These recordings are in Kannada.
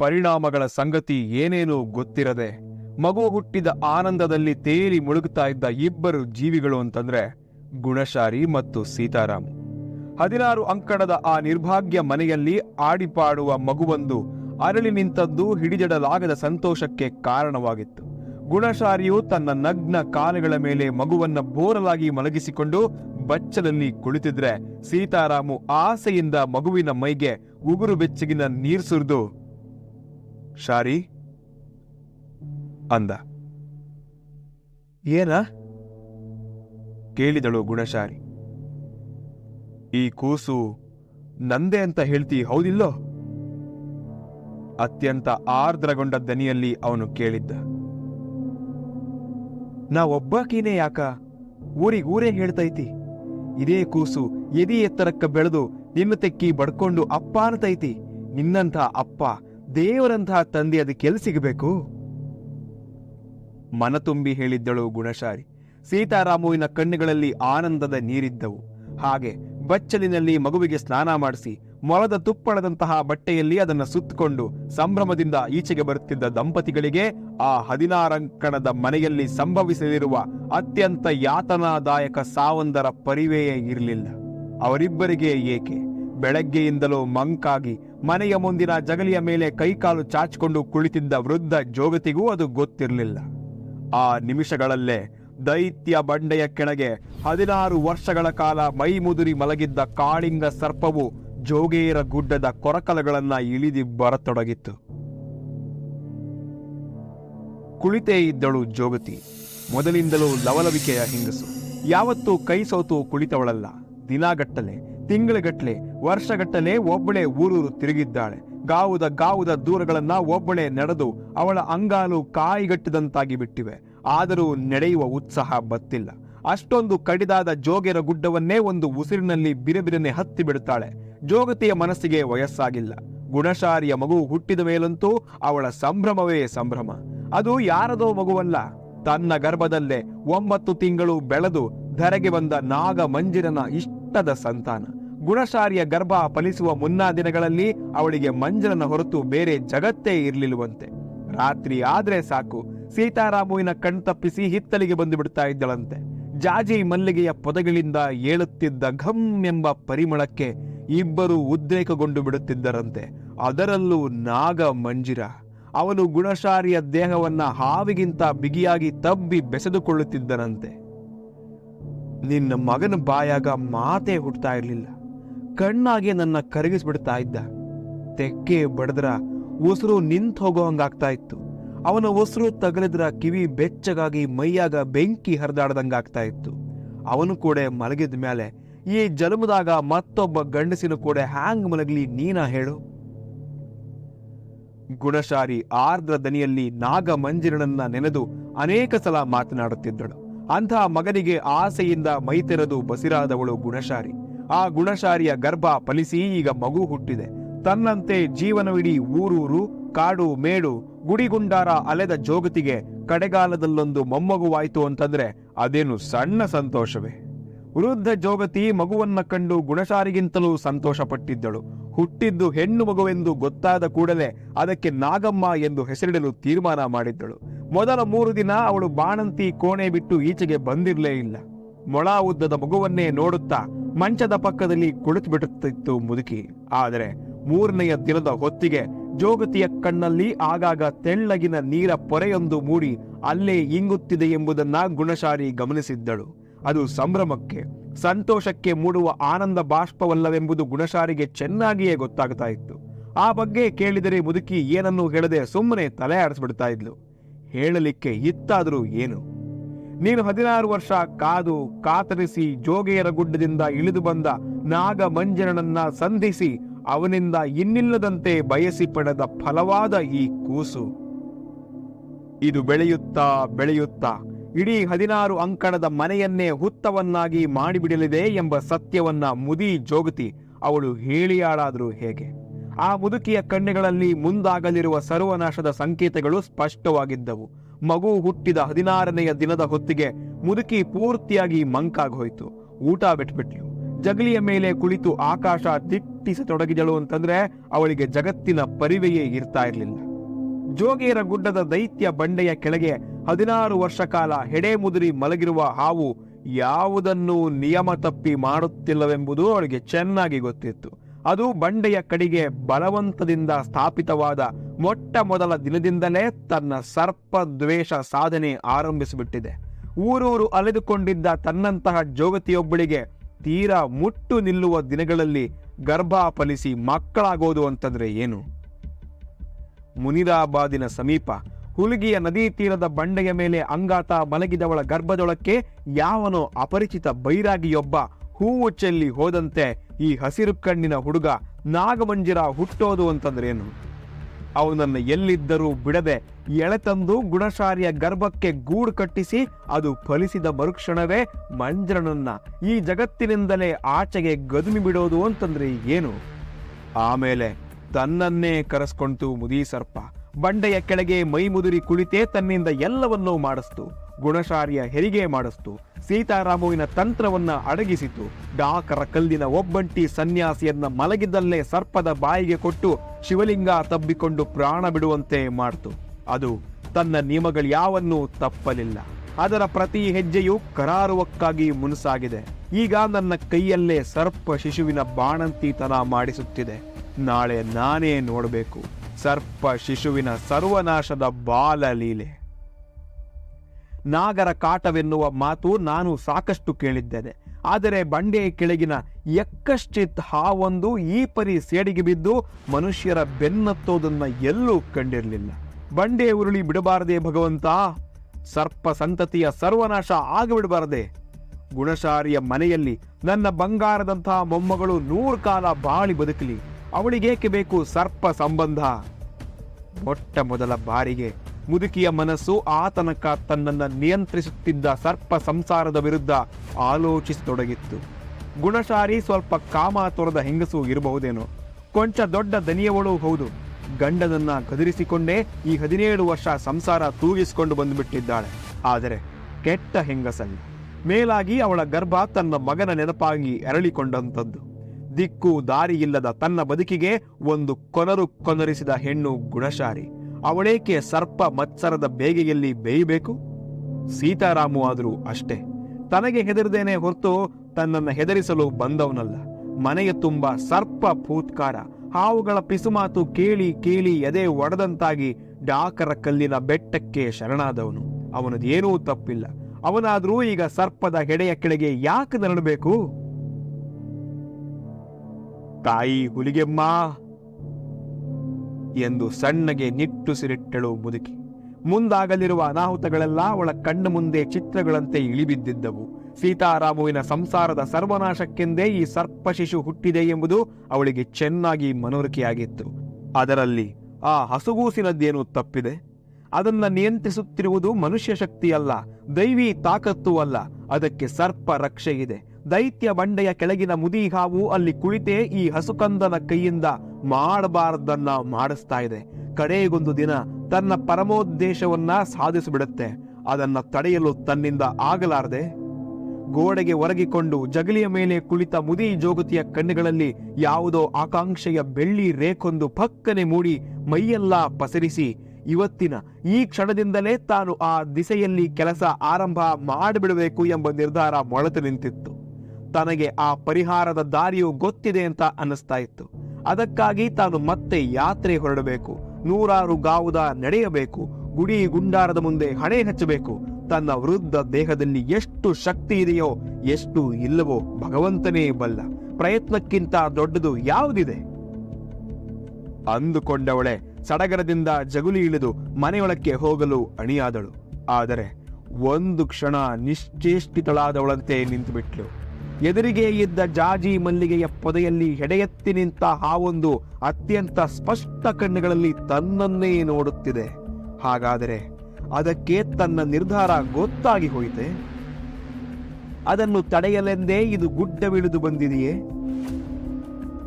ಪರಿಣಾಮಗಳ ಸಂಗತಿ ಏನೇನೂ ಗೊತ್ತಿರದೆ ಮಗು ಹುಟ್ಟಿದ ಆನಂದದಲ್ಲಿ ತೇಲಿ ಮುಳುಗುತ್ತಾ ಇದ್ದ ಇಬ್ಬರು ಜೀವಿಗಳು ಅಂತಂದ್ರೆ ಗುಣಶಾರಿ ಮತ್ತು ಸೀತಾರಾಮ್. ಹದಿನಾರು ಅಂಕಣದ ಆ ನಿರ್ಭಾಗ್ಯ ಮನೆಯಲ್ಲಿ ಆಡಿಪಾಡುವ ಮಗುವೊಂದು ಅರಳಿ ನಿಂತದ್ದು ಹಿಡಿದಿಡಲಾಗದ ಸಂತೋಷಕ್ಕೆ ಕಾರಣವಾಗಿತ್ತು. ಗುಣಶಾರಿಯು ತನ್ನ ನಗ್ನ ಕಾಲುಗಳ ಮೇಲೆ ಮಗುವನ್ನ ಬೋರಲಾಗಿ ಮಲಗಿಸಿಕೊಂಡು ಬಚ್ಚಲಲ್ಲಿ ಕುಳಿತಿದ್ರೆ ಸೀತಾರಾಮು ಆಸೆಯಿಂದ ಮಗುವಿನ ಮೈಗೆ ಉಗುರು ಬೆಚ್ಚಗಿನ ನೀರ್ ಸುರಿದು ಶಾರಿ? ಅಂದ. ಏನ? ಕೇಳಿದಳು ಗುಣಶಾರಿ. ಈ ಕೂಸು ನಂದೆ ಅಂತ ಹೇಳ್ತಿ ಹೌದಿಲ್ಲೋ? ಅತ್ಯಂತ ಆರ್ದ್ರಗೊಂಡ ದನಿಯಲ್ಲಿ ಅವನು ಕೇಳಿದ್ದ. ನಾ ಒಬ್ಬಾಕಿನೇ ಯಾಕ? ಊರಿಗ್ ಊರೇ ಹೇಳ್ತೈತಿ. ಇದೇ ಕೂಸು ಎದಿ ಎತ್ತರಕ್ಕ ಬೆಳೆದು ನಿನ್ನ ತೆಕ್ಕಿ ಬಡ್ಕೊಂಡು ಅಪ್ಪ ಅಂತೈತಿ. ನಿನ್ನಂಥ ಅಪ್ಪ ದೇವರಂಥ ತಂದೆ ಅದಕ್ಕೆ ಎಲ್ಲಿ ಸಿಗಬೇಕು? ಮನತುಂಬಿ ಹೇಳಿದ್ದಳು ಗುಣಶಾರಿ ಸೀತಾರಾಮುವಿನ ಕಣ್ಣುಗಳಲ್ಲಿ ಆನಂದದ ನೀರಿದ್ದವು. ಹಾಗೆ ಬಚ್ಚಲಿನಲ್ಲಿ ಮಗುವಿಗೆ ಸ್ನಾನ ಮಾಡಿಸಿ, ಮೊಳದ ತುಪ್ಪಳದಂತಹ ಬಟ್ಟೆಯಲ್ಲಿ ಅದನ್ನು ಸುತ್ತಕೊಂಡು ಸಂಭ್ರಮದಿಂದ ಈಚೆಗೆ ಬರುತ್ತಿದ್ದ ದಂಪತಿಗಳಿಗೆ ಆ ಹದಿನಾರಂಕಣದ ಮನೆಯಲ್ಲಿ ಸಂಭವಿಸಲಿರುವ ಅತ್ಯಂತ ಯಾತನಾದಾಯಕ ಸಾವೊಂದರ ಪರಿವೆಯೇ ಇರಲಿಲ್ಲ. ಅವರಿಬ್ಬರಿಗೆ ಏಕೆ? ಬೆಳಗ್ಗೆಯಿಂದಲೂ ಮಂಕಾಗಿ ಮನೆಯ ಮುಂದಿನ ಜಗಲಿಯ ಮೇಲೆ ಕೈಕಾಲು ಚಾಚಿಕೊಂಡು ಕುಳಿತಿದ್ದ ವೃದ್ಧ ಜೋಗತಿಗೂ ಅದು ಗೊತ್ತಿರಲಿಲ್ಲ. ಆ ನಿಮಿಷಗಳಲ್ಲೇ ದೈತ್ಯ ಬಂಡೆಯ ಕೆಳಗೆ ಹದಿನಾರು ವರ್ಷಗಳ ಕಾಲ ಮೈಮುದುರಿ ಮಲಗಿದ್ದ ಕಾಳಿಂಗ ಸರ್ಪವು ಜೋಗೇರ ಗುಡ್ಡದ ಕೊರಕಲಗಳನ್ನ ಇಳಿದಿ ಬರತೊಡಗಿತ್ತು. ಕುಳಿತೇ ಇದ್ದಳು ಜೋಗತಿ. ಮೊದಲಿಂದಲೂ ಲವಲವಿಕೆಯ ಹಿಂಗಸು. ಯಾವತ್ತೂ ಕೈ ಸೋತು ಕುಳಿತವಳಲ್ಲ. ದಿನಗಟ್ಟಲೆ ತಿಂಗಳಗಟ್ಟಲೆ ವರ್ಷಗಟ್ಟಲೆ ಒಬ್ಬಳೆ ಊರೂರು ತಿರುಗಿದ್ದಾಳೆ. ಗಾವುದ ಗಾವುದ ದೂರಗಳನ್ನ ಒಬ್ಬಳೆ ನಡೆದು ಅವಳ ಅಂಗಾಲು ಕಾಯಿಗಟ್ಟಿದಂತಾಗಿ ಬಿಟ್ಟಿವೆ. ಆದರೂ ನಡೆಯುವ ಉತ್ಸಾಹ ಬತ್ತಿಲ್ಲ. ಅಷ್ಟೊಂದು ಕಡಿದಾದ ಜೋಗೆರ ಗುಡ್ಡವನ್ನೇ ಒಂದು ಉಸಿರಿನಲ್ಲಿ ಬಿರಬಿರನೆ ಹತ್ತಿ ಬಿಡುತ್ತಾಳೆ ಜೋಗತಿಯ ಮನಸ್ಸಿಗೆ ವಯಸ್ಸಾಗಿಲ್ಲ. ಗುಣಶಾರಿಯ ಮಗು ಹುಟ್ಟಿದ ಮೇಲಂತೂ ಅವಳ ಸಂಭ್ರಮವೇ ಸಂಭ್ರಮ. ಅದು ಯಾರದೋ ಮಗುವಲ್ಲ. ತನ್ನ ಗರ್ಭದಲ್ಲೇ ಒಂಬತ್ತು ತಿಂಗಳು ಬೆಳೆದು ಧರೆಗೆ ಬಂದ ನಾಗ ಮಂಜಿರನ ಇಷ್ಟದ ಸಂತಾನ. ಗುಣಶಾರಿಯ ಗರ್ಭ ಫಲಿಸುವ ಮುನ್ನಾ ದಿನಗಳಲ್ಲಿ ಅವಳಿಗೆ ಮಂಜನನ ಹೊರತು ಬೇರೆ ಜಗತ್ತೇ ಇರಲಿಲ್ಲವಂತೆ. ರಾತ್ರಿ ಆದ್ರೆ ಸಾಕು. ಸೀತಾರಾಮುವಿನ ಕಣ್ತಪ್ಪಿಸಿ ಹಿತ್ತಲಿಗೆ ಬಂದು ಬಿಡ್ತಾ ಇದ್ದಳಂತೆ. ಜಾಜಿ ಮಲ್ಲಿಗೆಯ ಪೊದಗಳಿಂದ ಏಳುತ್ತಿದ್ದ ಘಮ್ ಎಂಬ ಪರಿಮಳಕ್ಕೆ ಇಬ್ಬರು ಉದ್ರೇಕಗೊಂಡು ಬಿಡುತ್ತಿದ್ದರಂತೆ. ಅದರಲ್ಲೂ ನಾಗ ಮಂಜಿರ. ಅವನು ಗುಣಶಾರಿಯ ದೇಹವನ್ನ ಹಾವಿಗಿಂತ ಬಿಗಿಯಾಗಿ ತಬ್ಬಿ ಬೆಸೆದುಕೊಳ್ಳುತ್ತಿದ್ದನಂತೆ. ನಿನ್ನ ಮಗನ ಬಾಯಾಗ ಮಾತೇ ಹುಟ್ಟುತ್ತಾ ಇರಲಿಲ್ಲ. ಕಣ್ಣಾಗೆ ನನ್ನ ಕರಗಿಸ್ಬಿಡ್ತಾ ಇದ್ದ. ತೆಕ್ಕೆ ಬಡದ್ರ ಉಸಿರು ನಿಂತು ಹೋಗೋ ಹಂಗಾಗ್ತಾ ಇತ್ತು. ಅವನ ಉಸಿರು ತಗಲಿದ್ರ ಕಿವಿ ಬೆಚ್ಚಗಾಗಿ ಮೈಯಾಗ ಬೆಂಕಿ ಹರಿದಾಡ್ದಂಗಾಗ್ತಾ ಇತ್ತು. ಅವನು ಕೂಡ ಮಲಗಿದ ಮೇಲೆ ಈ ಜನ್ಮದಾಗ ಮತ್ತೊಬ್ಬ ಗಂಡಸಿನ ಕೂಡ ಹ್ಯಾಂಗ್ ಮಲಗಲಿ ನೀನ ಹೇಳು. ಗುಣಶಾರಿ ಆರ್ದ್ರ ದನಿಯಲ್ಲಿ ನಾಗ ಮಂಜಿರನನ್ನ ನೆನೆದು ಅನೇಕ ಸಲ ಮಾತನಾಡುತ್ತಿದ್ದಳು. ಅಂಥ ಮಗನಿಗೆ ಆಸೆಯಿಂದ ಮೈತೆರೆದು ಬಸಿರಾದವಳು ಗುಣಶಾರಿ. ಆ ಗುಣಶಾರಿಯ ಗರ್ಭ ಫಲಿಸಿ ಈಗ ಮಗು ಹುಟ್ಟಿದೆ. ತನ್ನಂತೆ ಜೀವನವಿಡೀ ಊರೂರು, ಕಾಡು, ಮೇಡು, ಗುಡಿಗುಂಡಾರ ಅಲೆದ ಜೋಗತಿಗೆ ಕಡೆಗಾಲದಲ್ಲೊಂದು ಮೊಮ್ಮಗುವಾಯ್ತು ಅಂತಂದ್ರೆ ಅದೇನು ಸಣ್ಣ ಸಂತೋಷವೇ. ವೃದ್ಧ ಜೋಗತಿ ಮಗುವನ್ನ ಕಂಡು ಗುಣಶಾರಿಗಿಂತಲೂ ಸಂತೋಷಪಟ್ಟಿದ್ದಳು. ಹುಟ್ಟಿದ್ದು ಹೆಣ್ಣು ಮಗುವೆಂದು ಗೊತ್ತಾದ ಕೂಡಲೇ ಅದಕ್ಕೆ ನಾಗಮ್ಮ ಎಂದು ಹೆಸರಿಡಲು ತೀರ್ಮಾನ ಮಾಡಿದ್ದಳು. ಮೊದಲ ಮೂರು ದಿನ ಅವಳು ಬಾಣಂತಿ ಕೋಣೆ ಬಿಟ್ಟು ಈಚೆಗೆ ಬಂದಿರಲೇ ಇಲ್ಲ. ಮೊಳ ಉದ್ದದ ಮಗುವನ್ನೇ ನೋಡುತ್ತಾ ಮಂಚದ ಪಕ್ಕದಲ್ಲಿ ಕುಳಿತು ಬಿಡುತ್ತಿತ್ತು ಮುದುಕಿ. ಆದರೆ ಮೂರನೆಯ ದಿನದ ಹೊತ್ತಿಗೆ ಜೋಗತಿಯ ಕಣ್ಣಲ್ಲಿ ಆಗಾಗ ತೆಳ್ಳಗಿನ ನೀರ ಪೊರೆಯೊಂದು ಮೂಡಿ ಅಲ್ಲೇ ಇಂಗುತ್ತಿದೆ ಎಂಬುದನ್ನ ಗುಣಶಾರಿ ಗಮನಿಸಿದ್ದಳು. ಅದು ಸಂಭ್ರಮಕ್ಕೆ, ಸಂತೋಷಕ್ಕೆ ಮೂಡುವ ಆನಂದ ಬಾಷ್ಪವಲ್ಲವೆಂಬುದು ಗುಣಶಾರಿಗೆ ಚೆನ್ನಾಗಿಯೇ ಗೊತ್ತಾಗ್ತಾ ಇತ್ತು. ಆ ಬಗ್ಗೆ ಕೇಳಿದರೆ ಮುದುಕಿ ಏನನ್ನೂ ಹೇಳದೆ ಸುಮ್ಮನೆ ತಲೆ ಆಡಿಸ್ಬಿಡ್ತಾ ಇದ್ಲು. ಹೇಳಲಿಕ್ಕೆ ಇತ್ತಾದರೂ ಏನು? ನೀನು ಹದಿನಾರು ವರ್ಷ ಕಾದು ಕಾತರಿಸಿ ಜೋಗೆಯರ ಗುಡ್ಡದಿಂದ ಇಳಿದು ಬಂದ ನಾಗ ಮಂಜನನನ್ನ ಸಂಧಿಸಿ ಅವನಿಂದ ಇನ್ನಿಲ್ಲದಂತೆ ಬಯಸಿ ಪಡೆದ ಫಲವಾದ ಈ ಕೂಸು. ಇದು ಬೆಳೆಯುತ್ತಾ ಬೆಳೆಯುತ್ತಾ ಇಡೀ ಹದಿನಾರು ಅಂಕಣದ ಮನೆಯನ್ನೇ ಹುತ್ತವನ್ನಾಗಿ ಮಾಡಿಬಿಡಲಿದೆ ಎಂಬ ಸತ್ಯವನ್ನ ಮುದಿ ಜೋಗತಿ ಅವಳು ಹೇಳಿಯಾಳಾದರೂ ಹೇಗೆ. ಆ ಮುದುಕಿಯ ಕಣ್ಣುಗಳಲ್ಲಿ ಮುಂದಾಗಲಿರುವ ಸರ್ವನಾಶದ ಸಂಕೇತಗಳು ಸ್ಪಷ್ಟವಾಗಿದ್ದವು. ಮಗು ಹುಟ್ಟಿದ ಹದಿನಾರನೆಯ ದಿನದ ಹೊತ್ತಿಗೆ ಮುದುಕಿ ಪೂರ್ತಿಯಾಗಿ ಮಂಕಾಗೋಯ್ತು. ಊಟ ಬಿಟ್ಬಿಟ್ಲು. ಜಗಲಿಯ ಮೇಲೆ ಕುಳಿತು ಆಕಾಶ ತಿಟ್ಟಿಸತೊಡಗಿದಳು ಅಂತಂದ್ರೆ ಅವಳಿಗೆ ಜಗತ್ತಿನ ಪರಿವೆಯೇ ಇರ್ತಾ ಇರಲಿಲ್ಲ. ಜೋಗೇರ ಗುಡ್ಡದ ದೈತ್ಯ ಬಂಡೆಯ ಕೆಳಗೆ ಹದಿನಾರು ವರ್ಷ ಕಾಲ ಹೆಡೆ ಮುದುರಿ ಮಲಗಿರುವ ಹಾವು ಯಾವುದನ್ನು ನಿಯಮ ತಪ್ಪಿ ಮಾಡುತ್ತಿಲ್ಲವೆಂಬುದು ಅವಳಿಗೆ ಚೆನ್ನಾಗಿ ಗೊತ್ತಿತ್ತು. ಅದು ಬಂಡೆಯ ಕಡೆಗೆ ಬಲವಂತದಿಂದ ಸ್ಥಾಪಿತವಾದ ಮೊಟ್ಟ ಮೊದಲ ದಿನದಿಂದಲೇ ತನ್ನ ಸರ್ಪ ದ್ವೇಷ ಸಾಧನೆ ಆರಂಭಿಸಿಬಿಟ್ಟಿದೆ. ಊರೂರು ಅಲೆದುಕೊಂಡಿದ್ದ ತನ್ನಂತಹ ಜೋಗತಿಯೊಬ್ಬಳಿಗೆ ತೀರಾ ಮುಟ್ಟು ನಿಲ್ಲುವ ದಿನಗಳಲ್ಲಿ ಗರ್ಭ ಫಲಿಸಿ ಮಕ್ಕಳಾಗೋದು ಅಂತಂದ್ರೆ ಏನು? ಮುನಿರಾಬಾದಿನ ಸಮೀಪ ಹುಲಿಗಿಯ ನದಿ ತೀರದ ಬಂಡೆಯ ಮೇಲೆ ಅಂಗಾತ ಮಲಗಿದವಳ ಗರ್ಭದೊಳಕ್ಕೆ ಯಾವನೋ ಅಪರಿಚಿತ ಬೈರಾಗಿಯೊಬ್ಬ ಹೂವು ಚೆಲ್ಲಿ ಹೋದಂತೆ ಈ ಹಸಿರು ಕಣ್ಣಿನ ಹುಡುಗ ನಾಗಮಂಜಿರ ಹುಟ್ಟೋದು ಅಂತಂದ್ರೇನು? ಅವನನ್ನು ಎಲ್ಲಿದ್ದರೂ ಬಿಡದೆ ಎಳೆತಂದು ಗುಣಶಾರಿಯ ಗರ್ಭಕ್ಕೆ ಗೂಡು ಕಟ್ಟಿಸಿ ಅದು ಫಲಿಸಿದ ಮರುಕ್ಷಣವೇ ಮಂಜರನನ್ನ ಈ ಜಗತ್ತಿನಿಂದಲೇ ಆಚೆಗೆ ಗದುಮಿ ಬಿಡೋದು ಅಂತಂದ್ರೆ ಏನು ಆಮೇಲೆ ತನ್ನನ್ನೇ ಕರೆಸ್ಕೊಂತು ಮುದಿ ಸರ್ಪ ಬಂಡೆಯ ಕೆಳಗೆ ಮೈಮುದುರಿ ಕುಳಿತೇ ತನ್ನಿಂದ ಎಲ್ಲವನ್ನೂ ಮಾಡಿಸ್ತು. ಗುಣಶಾರಿಯ ಹೆರಿಗೆ ಮಾಡಿಸ್ತು. ಸೀತಾರಾಮುವಿನ ತಂತ್ರವನ್ನ ಅಡಗಿಸಿತು. ಡಾಕರ ಕಲ್ಲಿನ ಒಬ್ಬಂಟಿ ಸನ್ಯಾಸಿಯನ್ನ ಮಲಗಿದ್ದಲ್ಲೇ ಸರ್ಪದ ಬಾಯಿಗೆ ಕೊಟ್ಟು ಶಿವಲಿಂಗ ತಬ್ಬಿಕೊಂಡು ಪ್ರಾಣ ಬಿಡುವಂತೆ ಮಾಡ್ತು. ಅದು ತನ್ನ ನಿಯಮಗಳ್ಯಾವನ್ನೂ ತಪ್ಪಲಿಲ್ಲ. ಅದರ ಪ್ರತಿ ಹೆಜ್ಜೆಯು ಕರಾರುವಕ್ಕಾಗಿ ಮುನಸಾಗಿದೆ. ಈಗ ನನ್ನ ಕೈಯಲ್ಲೇ ಸರ್ಪ ಶಿಶುವಿನ ಬಾಣಂತಿತನ ಮಾಡಿಸುತ್ತಿದೆ. ನಾಳೆ ನಾನೇ ನೋಡಬೇಕು. ಸರ್ಪ ಶಿಶುವಿನ ಸರ್ವನಾಶದ ಬಾಲಲೀಲೆ. ನಾಗರ ಕಾಟವೆನ್ನುವ ಮಾತು ನಾನು ಸಾಕಷ್ಟು ಕೇಳಿದ್ದೇನೆ. ಆದರೆ ಬಂಡೆಯ ಕೆಳಗಿನ ಎಕ್ಕಶ್ಚಿತ್ ಹಾವೊಂದು ಈ ಪರಿ ಸೇಡಿಗೆ ಬಿದ್ದು ಮನುಷ್ಯರ ಬೆನ್ನತ್ತೋದನ್ನ ಎಲ್ಲೂ ಕಂಡಿರಲಿಲ್ಲ. ಬಂಡೆ ಉರುಳಿ ಬಿಡಬಾರದೆ ಭಗವಂತ, ಸರ್ಪ ಸಂತತಿಯ ಸರ್ವನಾಶ ಆಗಿಬಿಡಬಾರದೆ. ಗುಣಶಾರಿಯ ಮನೆಯಲ್ಲಿ ನನ್ನ ಬಂಗಾರದಂತಹ ಮೊಮ್ಮಗಳು ನೂರು ಕಾಲ ಬಾಳಿ ಬದುಕಲಿ. ಅವಳಿಗೇಕೆ ಬೇಕು ಸರ್ಪ ಸಂಬಂಧ? ಮೊಟ್ಟ ಮೊದಲ ಬಾರಿಗೆ ಮುದುಕಿಯ ಮನಸ್ಸು ಆತನಕ ತನಕ ತನ್ನನ್ನು ನಿಯಂತ್ರಿಸುತ್ತಿದ್ದ ಸರ್ಪ ಸಂಸಾರದ ವಿರುದ್ಧ ಆಲೋಚಿಸತೊಡಗಿತ್ತು. ಗುಣಶಾರಿ ಸ್ವಲ್ಪ ಕಾಮ ತೊರೆದ ಹೆಂಗಸು ಇರಬಹುದೇನೋ. ಕೊಂಚ ದೊಡ್ಡ ದನಿಯವಳು ಹೌದು. ಗಂಡನನ್ನ ಗದರಿಸಿಕೊಂಡೇ ಈ ಹದಿನೇಳು ವರ್ಷ ಸಂಸಾರ ತೂಗಿಸಿಕೊಂಡು ಬಂದುಬಿಟ್ಟಿದ್ದಾಳೆ. ಆದರೆ ಕೆಟ್ಟ ಹೆಂಗಸಲ್ಲ ಮೇಲಾಗಿ ಅವಳ ಗರ್ಭ ತನ್ನ ಮಗನ ನೆನಪಾಗಿ ಎರಳಿಕೊಂಡಂಥದ್ದು ದಿಕ್ಕು ದಾರಿ ಇಲ್ಲದ ತನ್ನ ಬದುಕಿಗೆ ಒಂದು ಕೊನರು ಕೊನರಿಸಿದ ಹೆಣ್ಣು ಗುಣಶಾರಿ ಅವಳೇಕೆ ಸರ್ಪ ಮತ್ಸರದ ಬೇಗೆಯಲ್ಲಿ ಬೇಯಬೇಕು? ಸೀತಾರಾಮು ಆದರೂ ಅಷ್ಟೇ. ತನಗೆ ಹೆದರದೇನೆ ಹೊರತು ತನ್ನನ್ನು ಹೆದರಿಸಲು ಬಂದವನಲ್ಲ. ಮನೆಯ ತುಂಬ ಸರ್ಪ ಭೂತ್ಕಾರ. ಹಾವುಗಳ ಪಿಸುಮಾತು ಕೇಳಿ ಕೇಳಿ ಎದೆ ಒಡೆದಂತಾಗಿ ಡಾಕರ ಕಲ್ಲಿನ ಬೆಟ್ಟಕ್ಕೆ ಶರಣಾದವನು. ಅವನದೇನೂ ತಪ್ಪಿಲ್ಲ. ಅವನಾದರೂ ಈಗ ಸರ್ಪದ ಹೆಡೆಯ ಕೆಳಗೆ ಯಾಕೆ ನರಳಬೇಕು? ತಾಯಿ ಹುಲಿಗೆಮ್ಮ ಎಂದು ಸಣ್ಣಗೆ ನಿಟ್ಟುಸಿರಿಟ್ಟಳು ಮುದುಕಿ. ಮುಂದಾಗಲಿರುವ ಅನಾಹುತಗಳೆಲ್ಲ ಅವಳ ಕಣ್ಣ ಮುಂದೆ ಚಿತ್ರಗಳಂತೆ ಇಳಿಬಿದ್ದಿದ್ದವು. ಸೀತಾರಾಮುವಿನ ಸಂಸಾರದ ಸರ್ವನಾಶಕ್ಕೆಂದೇ ಈ ಸರ್ಪ ಶಿಶು ಹುಟ್ಟಿದೆ ಎಂಬುದು ಅವಳಿಗೆ ಚೆನ್ನಾಗಿ ಮನವರಿಕೆಯಾಗಿತ್ತು. ಅದರಲ್ಲಿ ಆ ಹಸುಗೂಸಿನದ್ದೇನು ತಪ್ಪಿದೆ. ಅದನ್ನ ನಿಯಂತ್ರಿಸುತ್ತಿರುವುದು ಮನುಷ್ಯ ಶಕ್ತಿಯಲ್ಲ, ದೈವಿ ತಾಕತ್ತು ಅಲ್ಲ, ಅದಕ್ಕೆ ಸರ್ಪ ರಕ್ಷೆ ಇದೆ ದೈತ್ಯ ಬಂಡೆಯ ಕೆಳಗಿನ ಮುದಿ ಹಾವು ಅಲ್ಲಿ ಕುಳಿತೇ ಈ ಹಸುಕಂದನ ಕೈಯಿಂದ ಮಾಡಬಾರದನ್ನ ಮಾಡಿಸ್ತಾ ಇದೆ. ಕಡೆಗೊಂದು ದಿನ ತನ್ನ ಪರಮೋದ್ದೇಶವನ್ನ ಸಾಧಿಸಿಬಿಡುತ್ತೆ. ಅದನ್ನ ತಡೆಯಲು ತನ್ನಿಂದ ಆಗಲಾರದೆ ಗೋಡೆಗೆ ಒರಗಿಕೊಂಡು ಜಗಲಿಯ ಮೇಲೆ ಕುಳಿತ ಮುದಿ ಜೋಗತಿಯ ಕಣ್ಣುಗಳಲ್ಲಿ ಯಾವುದೋ ಆಕಾಂಕ್ಷೆಯ ಬೆಳ್ಳಿ ರೇಖೊಂದು ಪಕ್ಕನೆ ಮೂಡಿ ಮೈಯೆಲ್ಲ ಪಸರಿಸಿ ಇವತ್ತಿನ ಈ ಕ್ಷಣದಿಂದಲೇ ತಾನು ಆ ದಿಸೆಯಲ್ಲಿ ಕೆಲಸ ಆರಂಭ ಮಾಡಿಬಿಡಬೇಕು ಎಂಬ ನಿರ್ಧಾರ ಮೊಳೆತು ನಿಂತಿತ್ತು. ತನಗೆ ಆ ಪರಿಹಾರದ ದಾರಿಯು ಗೊತ್ತಿದೆ ಅಂತ ಅನ್ನಿಸ್ತಾ ಇತ್ತು. ಅದಕ್ಕಾಗಿ ತಾನು ಮತ್ತೆ ಯಾತ್ರೆ ಹೊರಡಬೇಕು, ನೂರಾರು ಗಾವುದ ನಡೆಯಬೇಕು, ಗುಡಿ ಗುಂಡಾರದ ಮುಂದೆ ಹಣೆ ಹಚ್ಚಬೇಕು, ತನ್ನ ವೃದ್ಧ ದೇಹದಲ್ಲಿ ಎಷ್ಟು ಶಕ್ತಿ ಇದೆಯೋ ಎಷ್ಟು ಇಲ್ಲವೋ ಭಗವಂತನೇ ಬಲ್ಲ. ಪ್ರಯತ್ನಕ್ಕಿಂತ ದೊಡ್ಡದು ಯಾವುದಿದೆ? ಅಂದುಕೊಂಡವಳೆ ಸಡಗರದಿಂದ ಜಗುಲಿ ಇಳಿದು ಮನೆಯೊಳಕ್ಕೆ ಹೋಗಲು ಅಣಿಯಾದಳು. ಆದರೆ ಒಂದು ಕ್ಷಣ ನಿಶ್ಚೇಷ್ಟಿತಳಾದವಳಂತೆ ನಿಂತುಬಿಟ್ಲು. ಎದುರಿಗೆ ಇದ್ದ ಜಾಜಿ ಮಲ್ಲಿಗೆಯ ಪೊದೆಯಲ್ಲಿ ಎಡೆಯೆತ್ತಿ ನಿಂತ ಹಾವೊಂದು ಅತ್ಯಂತ ಸ್ಪಷ್ಟ ಕಣ್ಣುಗಳಲ್ಲಿ ತನ್ನನ್ನೇ ನೋಡುತ್ತಿದೆ. ಹಾಗಾದರೆ ಅದಕ್ಕೆ ತನ್ನ ನಿರ್ಧಾರ ಗೊತ್ತಾಗಿ ಹೋಯಿತೆ? ಅದನ್ನು ತಡೆಯಲೆಂದೇ ಇದು ಗುಡ್ಡವಿಳಿದು ಬಂದಿದೆಯೇ?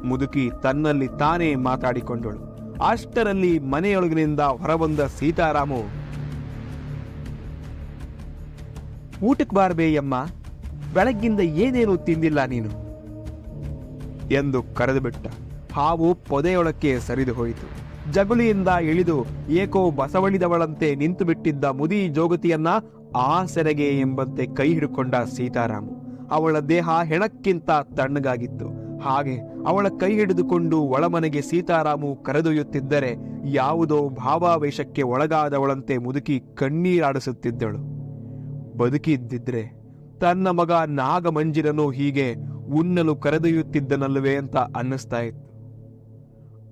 ಮುದುಕಿ ತನ್ನಲ್ಲಿ ತಾನೇ ಮಾತಾಡಿಕೊಂಡಳು. ಅಷ್ಟರಲ್ಲಿ ಮನೆಯೊಳಗಿನಿಂದ ಹೊರಬಂದ ಸೀತಾರಾಮು, ಊಟಕ್ಕೆ ಬಾರ್ಬೇಯಮ್ಮ. ಬೆಳಗ್ಗಿಂದ ಏನೇನು ತಿಂದಿಲ್ಲ ನೀನು. ಎಂದು ಕರೆದು ಬಿಟ್ಟ ಹಾವು ಪೊದೆಯೊಳಕ್ಕೆ ಸರಿದು ಹೋಯಿತು. ಜಗುಲಿಯಿಂದ ಇಳಿದು ಏಕೋ ಬಸವಳಿದವಳಂತೆ ನಿಂತು ಬಿಟ್ಟಿದ್ದ ಮುದಿ ಜೋಗತಿಯನ್ನ ಆ ಸೆರೆಗೆ ಎಂಬಂತೆ ಕೈ ಹಿಡ್ಕೊಂಡ ಸೀತಾರಾಮು. ಅವಳ ದೇಹ ಹೆಣಕ್ಕಿಂತ ತಣ್ಣಗಾಗಿತ್ತು. ಹಾಗೆ ಅವಳ ಕೈ ಹಿಡಿದುಕೊಂಡು ಒಳಮನೆಗೆ ಸೀತಾರಾಮು ಕರೆದೊಯ್ಯುತ್ತಿದ್ದರೆ ಯಾವುದೋ ಭಾವಾವೇಶಕ್ಕೆ ಒಳಗಾದವಳಂತೆ ಮುದುಕಿ ಕಣ್ಣೀರಾಡಿಸುತ್ತಿದ್ದಳು. ಬದುಕಿದ್ದಿದ್ರೆ ತನ್ನ ಮಗ ನಾಗಮಂಜಿರನು ಹೀಗೆ ಉಣ್ಣಲು ಕರೆದೊಯ್ಯುತ್ತಿದ್ದನಲ್ಲವೇ ಅಂತ ಅನ್ನಿಸ್ತಾ ಇತ್ತು.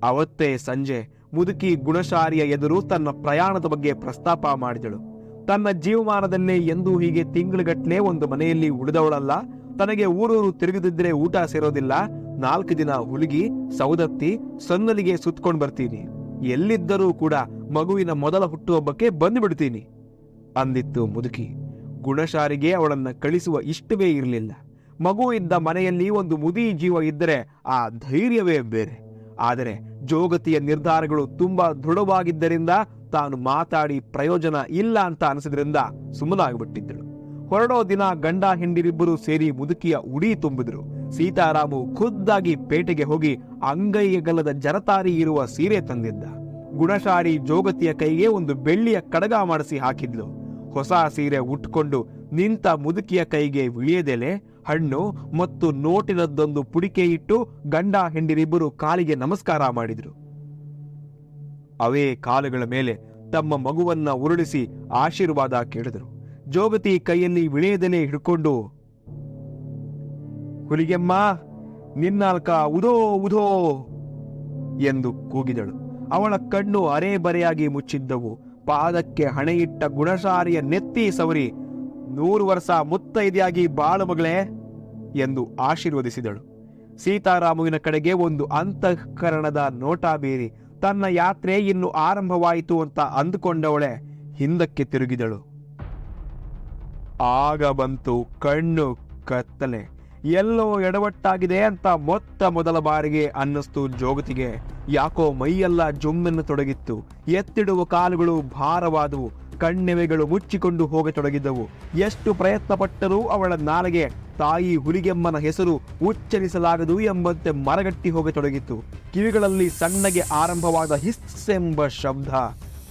ಅವತ್ತೇ ಸಂಜೆ ಮುದುಕಿ ಗುಣಶಾರಿಯ ಎದುರು ತನ್ನ ಪ್ರಯಾಣದ ಬಗ್ಗೆ ಪ್ರಸ್ತಾಪ ಮಾಡಿದಳು. ತನ್ನ ಜೀವಮಾನದಲ್ಲೇ ಎಂದೂ ಹೀಗೆ ತಿಂಗಳುಗಟ್ಲೆ ಒಂದು ಮನೆಯಲ್ಲಿ ಉಳಿದವಳಲ್ಲ, ತನಗೆ ಊರೂರು ತಿರುಗಿದಿದ್ರೆ ಊಟ ಸೇರೋದಿಲ್ಲ, ನಾಲ್ಕು ದಿನ ಹುಲುಗಿ ಸೌದತ್ತಿ ಸನ್ನಲಿಗೆ ಸುತ್ತಕೊಂಡು ಬರ್ತೀನಿ. ಎಲ್ಲಿದ್ದರೂ ಕೂಡ ಮಗುವಿನ ಮೊದಲ ಹುಟ್ಟುಹಬ್ಬಕ್ಕೆ ಬಂದುಬಿಡ್ತೀನಿ, ಅಂದಿತ್ತು ಮುದುಕಿ. ಗುಣಶಾರಿಗೆ ಅವಳನ್ನು ಕಳಿಸುವ ಇಷ್ಟವೇ ಇರಲಿಲ್ಲ. ಮಗು ಇದ್ದ ಮನೆಯಲ್ಲಿ ಒಂದು ಮುದಿ ಜೀವ ಇದ್ದರೆ ಆ ಧೈರ್ಯವೇ ಬೇರೆ. ಆದರೆ ಜೋಗತಿಯ ನಿರ್ಧಾರಗಳು ತುಂಬ ದೃಢವಾಗಿದ್ದರಿಂದ ತಾನು ಮಾತಾಡಿ ಪ್ರಯೋಜನ ಇಲ್ಲ ಅಂತ ಅನಿಸಿದ್ರಿಂದ ಸುಮ್ಮನಾಗಿಬಿಟ್ಟಿದ್ದಳು. ಹೊರಡೋ ದಿನ ಗಂಡ ಹೆಂಡಿರಿಬ್ಬರು ಸೇರಿ ಮುದುಕಿಯ ಉಡಿ ತುಂಬಿದ್ರು. ಸೀತಾರಾಮು ಖುದ್ದಾಗಿ ಪೇಟೆಗೆ ಹೋಗಿ ಅಂಗೈಯಗಲದ ಜರತಾರಿ ಇರುವ ಸೀರೆ ತಂದಿದ್ದ. ಗುಣಶಾರಿ ಜೋಗತಿಯ ಕೈಗೆ ಒಂದು ಬೆಳ್ಳಿಯ ಕಡಗ ಮಾಡಿಸಿ ಹಾಕಿದ್ಲು. ಹೊಸ ಸೀರೆ ಉಟ್ಕೊಂಡು ನಿಂತ ಮುದುಕಿಯ ಕೈಗೆ ವಿಳಿಯದೆಲೆ ಹಣ್ಣು ಮತ್ತು ನೋಟಿನದ್ದೊಂದು ಪುಡಿಕೆ ಇಟ್ಟು ಗಂಡ ಹೆಂಡಿರಿಬ್ಬರು ಕಾಲಿಗೆ ನಮಸ್ಕಾರ ಮಾಡಿದ್ರು. ಅವೇ ಕಾಲುಗಳ ಮೇಲೆ ತಮ್ಮ ಮಗುವನ್ನ ಉರುಳಿಸಿ ಆಶೀರ್ವಾದ ಕೇಳಿದರು. ಜೋಗತಿ ಕೈಯಲ್ಲಿ ವಿಳೆಯದೆಲೆ ಹಿಡ್ಕೊಂಡು, ಹುಲಿಗೆಮ್ಮ, ನಿನ್ನಾಲ್ಕ ಉದೋ ಉದೋ ಎಂದು ಕೂಗಿದಳು. ಅವಳ ಕಣ್ಣು ಅರೆ ಬರೆಯಾಗಿ ಮುಚ್ಚಿದ್ದವು. ಪಾದಕ್ಕೆ ಹಣೆಯಿಟ್ಟ ಗುಣಶಾರಿಯ ನೆತ್ತಿ ಸವರಿ, ನೂರು ವರ್ಷ ಮುತ್ತೈದೆಯಾಗಿ ಬಾಳು ಮಗಳೇ ಎಂದು ಆಶೀರ್ವದಿಸಿದಳು. ಸೀತಾರಾಮುವಿನ ಕಡೆಗೆ ಒಂದು ಅಂತಃಕರಣದ ನೋಟ ಬೀರಿ, ತನ್ನ ಯಾತ್ರೆ ಇನ್ನು ಆರಂಭವಾಯಿತು ಅಂತ ಅಂದುಕೊಂಡವಳೆ ಹಿಂದಕ್ಕೆ ತಿರುಗಿದಳು. ಆಗ ಬಂತು ಕಣ್ಣು ಕತ್ತಲೆ. ಎಲ್ಲೋ ಎಡವಟ್ಟಾಗಿದೆ ಅಂತ ಮೊತ್ತ ಮೊದಲ ಬಾರಿಗೆ ಅನ್ನಿಸ್ತು ಜೋಗತಿಗೆ. ಯಾಕೋ ಮೈಯೆಲ್ಲ ಜೊಮ್ಮೆನ್ನು ತೊಡಗಿತ್ತು. ಎತ್ತಿಡುವ ಕಾಲುಗಳು ಭಾರವಾದವು. ಕಣ್ಣೆವೆಗಳು ಮುಚ್ಚಿಕೊಂಡು ಹೋಗತೊಡಗಿದ್ದವು ಎಷ್ಟು ಪ್ರಯತ್ನ ಪಟ್ಟರೂ ಅವಳ ನಾಲಿಗೆ ತಾಯಿ ಹುಲಿಗೆಮ್ಮನ ಹೆಸರು ಉಚ್ಚರಿಸಲಾಗದು ಎಂಬಂತೆ ಮರಗಟ್ಟಿ ಹೋಗತೊಡಗಿತ್ತು ಕಿವಿಗಳಲ್ಲಿ ಸಣ್ಣಗೆ ಆರಂಭವಾದ ಹಿಸ್ ಎಂಬ ಶಬ್ದ.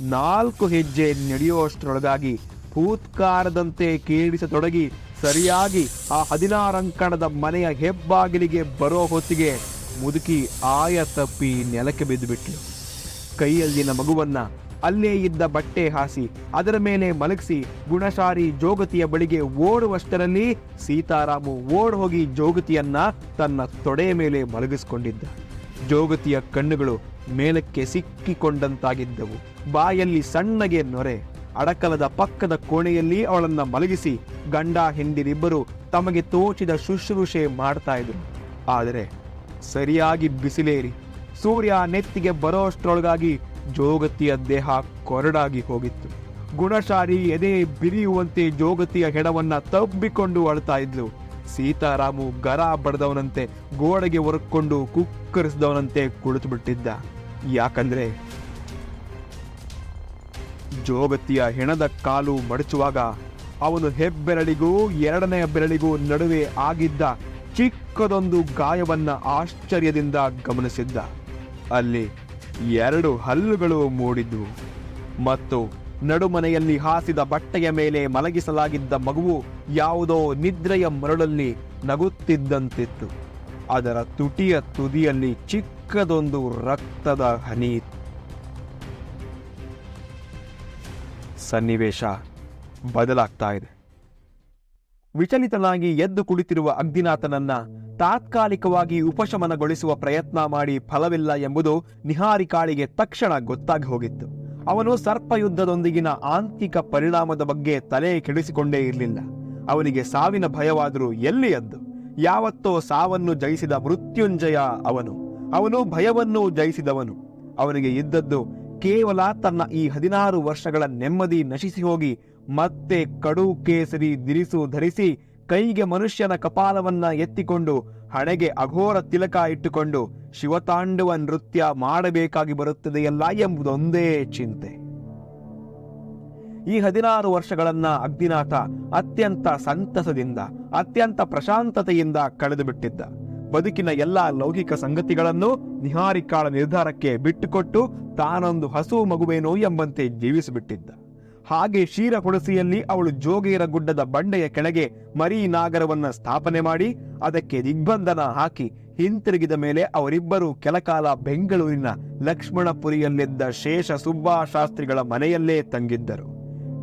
ನಾಲ್ಕು ಹೆಜ್ಜೆ ನಡೆಯುವಷ್ಟರೊಳಗಾಗಿ ಭೂತ್ಕಾರದಂತೆ ಕೇಳಿಸತೊಡಗಿ ಸರಿಯಾಗಿ ಆ ಹದಿನಾರಂಕಣದ ಮನೆಯ ಹೆಬ್ಬಾಗಿಲಿಗೆ ಬರೋ ಹೊತ್ತಿಗೆ ಮುದುಕಿ ಆಯ ತಪ್ಪಿ ನೆಲಕ್ಕೆ ಬಿದ್ದುಬಿಟ್ಲು. ಕೈಯಲ್ಲಿನ ಮಗುವನ್ನ ಅಲ್ಲೇ ಇದ್ದ ಬಟ್ಟೆ ಹಾಸಿ, ಅದರ ಮೇಲೆ ಮಲಗಿಸಿ ಗುಣಶಾರಿ ಜೋಗತಿಯ ಬಳಿಗೆ ಓಡುವಷ್ಟರಲ್ಲಿ ಸೀತಾರಾಮು ಓಡ್ ಹೋಗಿ ಜೋಗತಿಯನ್ನ ತನ್ನ ತೊಡೆಯ ಮೇಲೆ ಮಲಗಿಸ್ಕೊಂಡಿದ್ದ. ಜೋಗತಿಯ ಕಣ್ಣುಗಳು ಮೇಲಕ್ಕೆ ಸಿಕ್ಕಿಕೊಂಡಂತಾಗಿದ್ದವು. ಬಾಯಲ್ಲಿ ಸಣ್ಣಗೆ ನೊರೆ. ಅಡಕಲದ ಪಕ್ಕದ ಕೋಣೆಯಲ್ಲಿ ಅವಳನ್ನ ಮಲಗಿಸಿ ಗಂಡ ಹೆಂಡಿರಿಬ್ಬರು ತಮಗೆ ತೋಚಿದ ಶುಶ್ರೂಷೆ ಮಾಡ್ತಾ ಇದ್ರು. ಆದರೆ ಸರಿಯಾಗಿ ಬಿಸಿಲೇರಿ. ಸೂರ್ಯ ನೆತ್ತಿಗೆ ಬರೋಷ್ಟರೊಳಗಾಗಿ ಜೋಗತಿಯ ದೇಹ ಕೊರಡಾಗಿ ಹೋಗಿತ್ತು. ಗುಣಶಾರಿ ಎದೆ ಬಿರಿಯುವಂತೆ ಜೋಗತಿಯ ಹೆಡವನ್ನ ತಬ್ಬಿಕೊಂಡು ಅಳ್ತಾ ಇದ್ಲು. ಸೀತಾರಾಮು ಗರ ಬಡದವನಂತೆ ಗೋಡೆಗೆ ಒರಕೊಂಡು ಕುಕ್ಕರಿಸಿದವನಂತೆ ಕುಳಿತು ಬಿಟ್ಟಿದ್ದ ಯಾಕಂದ್ರೆ ಜೋಗತಿಯ ಹೆಣದ ಕಾಲು ಮಡಚುವಾಗ ಅವನು ಹೆಬ್ಬೆರಳಿಗೂ ಎರಡನೆಯ ಬೆರಳಿಗೂ ನಡುವೆ ಆಗಿದ್ದ ಚಿಕ್ಕದೊಂದು ಗಾಯವನ್ನ ಆಶ್ಚರ್ಯದಿಂದ ಗಮನಿಸಿದ್ದ. ಅಲ್ಲಿ ಎರಡು ಹಲ್ಲುಗಳು ಮೂಡಿದ್ವು. ಮತ್ತು ನಡುಮನೆಯಲ್ಲಿ ಹಾಸಿದ ಬಟ್ಟೆಯ ಮೇಲೆ ಮಲಗಿಸಲಾಗಿದ್ದ ಮಗುವು ಯಾವುದೋ ನಿದ್ರೆಯ ಮರಳಲ್ಲಿ ನಗುತ್ತಿದ್ದಂತಿತ್ತು. ಅದರ ತುಟಿಯ ತುದಿಯಲ್ಲಿ ಚಿಕ್ಕದೊಂದು ರಕ್ತದ ಹನಿ ಇತ್ತು. ಸನ್ನಿವೇಶ ಬದಲಾಗ್ತಾ ಇದೆ. ವಿಚಲಿತನಾಗಿ ಎದ್ದು ಕುಳಿತಿರುವ ಅಗ್ನಿನಾಥನನ್ನ ತಾತ್ಕಾಲಿಕವಾಗಿ ಉಪಶಮನಗೊಳಿಸುವ ಪ್ರಯತ್ನ ಮಾಡಿ ಫಲವಿಲ್ಲ ಎಂಬುದು ನಿಹಾರಿಕಾಳಿಗೆ ತಕ್ಷಣ ಗೊತ್ತಾಗಿ ಹೋಗಿತ್ತು. ಅವನು ಸರ್ಪಯುದ್ಧದೊಂದಿಗಿನ ಆಂತಿಕ ಪರಿಣಾಮದ ಬಗ್ಗೆ ತಲೆ ಕೆಡಿಸಿಕೊಂಡೇ ಇರಲಿಲ್ಲ. ಅವನಿಗೆ ಸಾವಿನ ಭಯವಾದರೂ ಎಲ್ಲಿ ಎದ್ದು, ಯಾವತ್ತೋ ಸಾವನ್ನು ಜಯಿಸಿದ ಮೃತ್ಯುಂಜಯ ಅವನು. ಅವನು ಭಯವನ್ನು ಜಯಿಸಿದವನು. ಅವನಿಗೆ ಇದ್ದದ್ದು ಕೇವಲ ತನ್ನ ಈ ಹದಿನಾರು ವರ್ಷಗಳ ನೆಮ್ಮದಿ ನಶಿಸಿ ಹೋಗಿ ಮತ್ತೆ ಕಡು ಕೇಸರಿ ದಿರಿಸು ಧರಿಸಿ ಕೈಗೆ ಮನುಷ್ಯನ ಕಪಾಲವನ್ನ ಎತ್ತಿಕೊಂಡು ಹಣೆಗೆ ಅಘೋರ ತಿಲಕ ಇಟ್ಟುಕೊಂಡು ಶಿವತಾಂಡವ ನೃತ್ಯ ಮಾಡಬೇಕಾಗಿ ಬರುತ್ತದೆಯಲ್ಲ ಎಂಬುದೊಂದೇ ಚಿಂತೆ. ಈ ಹದಿನಾರು ವರ್ಷಗಳನ್ನ ಅಗ್ನಿನಾಥ ಅತ್ಯಂತ ಸಂತಸದಿಂದ, ಅತ್ಯಂತ ಪ್ರಶಾಂತತೆಯಿಂದ ಕಳೆದು ಬಿಟ್ಟಿದ್ದ ಬದುಕಿನ ಎಲ್ಲಾ ಲೌಕಿಕ ಸಂಗತಿಗಳನ್ನು ನಿಹಾರಿಕಾಳ ನಿರ್ಧಾರಕ್ಕೆ ಬಿಟ್ಟುಕೊಟ್ಟು ತಾನೊಂದು ಹಸು ಮಗುವೇನೋ ಎಂಬಂತೆ ಜೀವಿಸಿಬಿಟ್ಟಿದ್ದ. ಹಾಗೆ ಶೀರ ಕೊಡಸಿಯಲ್ಲಿ ಅವಳು ಜೋಗೇರ ಗುಡ್ಡದ ಬಂಡೆಯ ಕೆಳಗೆ ಮರಿ ನಾಗರವನ್ನ ಸ್ಥಾಪನೆ ಮಾಡಿ ಅದಕ್ಕೆ ದಿಗ್ಬಂಧನ ಹಾಕಿ ಹಿಂತಿರುಗಿದ ಮೇಲೆ ಅವರಿಬ್ಬರು ಕೆಲಕಾಲ ಬೆಂಗಳೂರಿನ ಲಕ್ಷ್ಮಣಪುರಿಯಲ್ಲಿದ್ದ ಶೇಷ ಸುಬ್ಬಾ ಶಾಸ್ತ್ರಿಗಳ ಮನೆಯಲ್ಲೇ ತಂಗಿದ್ದರು.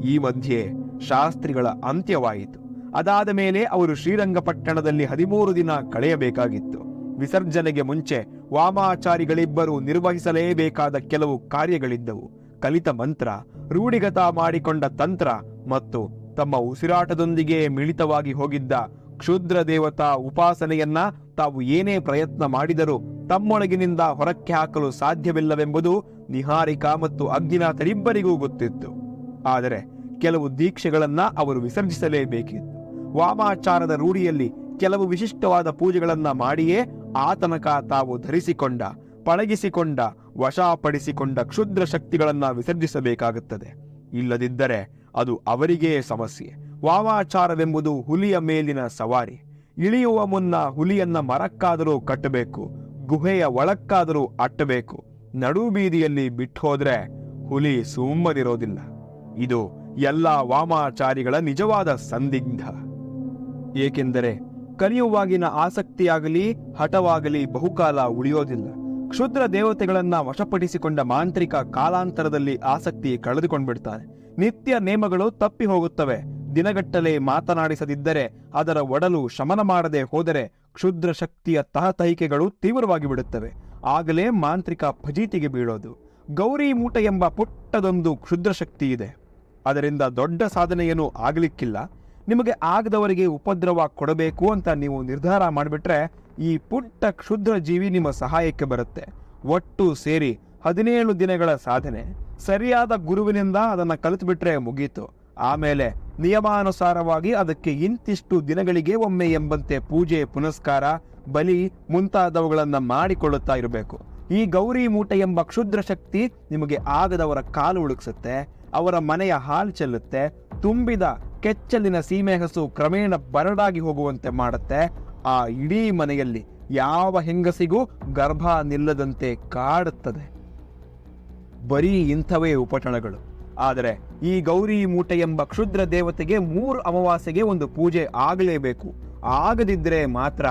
ಈ ಮಧ್ಯೆ ಶಾಸ್ತ್ರಿಗಳ ಅಂತ್ಯವಾಯಿತು. ಅದಾದ ಮೇಲೆ ಅವರು ಶ್ರೀರಂಗಪಟ್ಟಣದಲ್ಲಿ ಹದಿಮೂರು ದಿನ ಕಳೆಯಬೇಕಾಗಿತ್ತು. ವಿಸರ್ಜನೆಗೆ ಮುಂಚೆ ವಾಮಾಚಾರಿಗಳಿಬ್ಬರು ನಿರ್ವಹಿಸಲೇಬೇಕಾದ ಕೆಲವು ಕಾರ್ಯಗಳಿದ್ದವು. ಕಲಿತ ಮಂತ್ರ, ರೂಢಿಗತ ಮಾಡಿಕೊಂಡ ತಂತ್ರ ಮತ್ತು ತಮ್ಮ ಉಸಿರಾಟದೊಂದಿಗೆ ಮಿಳಿತವಾಗಿ ಹೋಗಿದ್ದ ಕ್ಷುದ್ರ ದೇವತಾ ಉಪಾಸನೆಯನ್ನ ತಾವು ಏನೇ ಪ್ರಯತ್ನ ಮಾಡಿದರೂ ತಮ್ಮೊಳಗಿನಿಂದ ಹೊರಕ್ಕೆ ಹಾಕಲು ಸಾಧ್ಯವಿಲ್ಲವೆಂಬುದು ನಿಹಾರಿಕಾ ಮತ್ತು ಅಗ್ನಿನಾಥರಿಬ್ಬರಿಗೂ ಗೊತ್ತಿತ್ತು. ಆದರೆ ಕೆಲವು ದೀಕ್ಷೆಗಳನ್ನ ಅವರು ವಿಸರ್ಜಿಸಲೇಬೇಕಿತ್ತು. ವಾಮಾಚಾರದ ರೂಢಿಯಲ್ಲಿ ಕೆಲವು ವಿಶಿಷ್ಟವಾದ ಪೂಜೆಗಳನ್ನ ಮಾಡಿಯೇ ಆತನಕ ತಾವು ಧರಿಸಿಕೊಂಡ, ಪಳಗಿಸಿಕೊಂಡ, ವಶಪಡಿಸಿಕೊಂಡ ಕ್ಷುದ್ರ ಶಕ್ತಿಗಳನ್ನ ವಿಸರ್ಜಿಸಬೇಕಾಗುತ್ತದೆ. ಇಲ್ಲದಿದ್ದರೆ ಅದು ಅವರಿಗೇ ಸಮಸ್ಯೆ. ವಾಮಾಚಾರವೆಂಬುದು ಹುಲಿಯ ಮೇಲಿನ ಸವಾರಿ. ಇಳಿಯುವ ಮುನ್ನ ಹುಲಿಯನ್ನ ಮರಕ್ಕಾದರೂ ಕಟ್ಟಬೇಕು, ಗುಹೆಯ ಒಳಕ್ಕಾದರೂ ಅಟ್ಟಬೇಕು. ನಡು ಬೀದಿಯಲ್ಲಿ ಬಿಟ್ಟು ಹೋದ್ರೆ ಹುಲಿ ಸುಮ್ಮದಿರೋದಿಲ್ಲ ಇದು ಎಲ್ಲ ವಾಮಾಚಾರಿಗಳ ನಿಜವಾದ ಸಂದಿಗ್ಧ. ಏಕೆಂದರೆ ಕಲಿಯುವಾಗಿನ ಆಸಕ್ತಿಯಾಗಲಿ, ಹಠವಾಗಲಿ ಬಹುಕಾಲ ಉಳಿಯೋದಿಲ್ಲ. ಕ್ಷುದ್ರ ದೇವತೆಗಳನ್ನ ವಶಪಡಿಸಿಕೊಂಡ ಮಾಂತ್ರಿಕ ಕಾಲಾಂತರದಲ್ಲಿ ಆಸಕ್ತಿ ಕಳೆದುಕೊಂಡ್ಬಿಡ್ತಾರೆ. ನಿತ್ಯ ನೇಮಗಳು ತಪ್ಪಿ ಹೋಗುತ್ತವೆ. ದಿನಗಟ್ಟಲೆ ಮಾತನಾಡಿಸದಿದ್ದರೆ ಅದರ ಒಡಲು ಶಮನ ಮಾಡದೆ ಹೋದರೆ ಕ್ಷುದ್ರ ಶಕ್ತಿಯ ತಹತಹಿಕೆಗಳು ತೀವ್ರವಾಗಿ ಬಿಡುತ್ತವೆ. ಆಗಲೇ ಮಾಂತ್ರಿಕ ಫಜೀತಿಗೆ ಬೀಳೋದು. ಗೌರಿ ಮೂಟ ಎಂಬ ಪುಟ್ಟದೊಂದು ಕ್ಷುದ್ರ ಶಕ್ತಿ ಇದೆ. ಅದರಿಂದ ದೊಡ್ಡ ಸಾಧನೆಯನ್ನು ಆಗಲಿಕ್ಕಿಲ್ಲ. ನಿಮಗೆ ಆಗದವರಿಗೆ ಉಪದ್ರವ ಕೊಡಬೇಕು ಅಂತ ನೀವು ನಿರ್ಧಾರ ಮಾಡಿಬಿಟ್ರೆ ಈ ಪುಟ್ಟ ಕ್ಷುದ್ರ ಜೀವಿ ನಿಮ್ಮ ಸಹಾಯಕ್ಕೆ ಬರುತ್ತೆ. ಒಟ್ಟು ಸೇರಿ ಹದಿನೇಳು ದಿನಗಳ ಸಾಧನೆ. ಸರಿಯಾದ ಗುರುವಿನಿಂದ ಅದನ್ನು ಕಲಿತುಬಿಟ್ರೆ ಮುಗೀತು. ಆಮೇಲೆ ನಿಯಮಾನುಸಾರವಾಗಿ ಅದಕ್ಕೆ ಇಂತಿಷ್ಟು ದಿನಗಳಿಗೆ ಒಮ್ಮೆ ಎಂಬಂತೆ ಪೂಜೆ, ಪುನಸ್ಕಾರ, ಬಲಿ ಮುಂತಾದವುಗಳನ್ನು ಮಾಡಿಕೊಳ್ಳುತ್ತಾ ಇರಬೇಕು. ಈ ಗೌರಿ ಮೂಟ ಎಂಬ ಕ್ಷುದ್ರ ಶಕ್ತಿ ನಿಮಗೆ ಆಗದವರ ಕಾಲು ಉಳುಕ್ಸುತ್ತೆ, ಅವರ ಮನೆಯ ಹಾಲು ಚೆಲ್ಲುತ್ತೆ, ತುಂಬಿದ ಕೆಚ್ಚಲಿನ ಸೀಮೆ ಹಸು ಕ್ರಮೇಣ ಬರಡಾಗಿ ಹೋಗುವಂತೆ ಮಾಡುತ್ತೆ. ಆ ಇಡೀ ಮನೆಯಲ್ಲಿ ಯಾವ ಹೆಂಗಸಿಗೂ ಗರ್ಭ ನಿಲ್ಲದಂತೆ ಕಾಡುತ್ತದೆ. ಬರೀ ಇಂಥವೇ ಉಪಟಳಗಳು. ಆದರೆ ಈ ಗೌರಿ ಮೂಟೆ ಎಂಬ ಕ್ಷುದ್ರ ದೇವತೆಗೆ ಮೂರು ಅಮಾವಾಸ್ಯೆಗೆ ಒಂದು ಪೂಜೆ ಆಗಲೇಬೇಕು. ಆಗದಿದ್ದರೆ ಮಾತ್ರ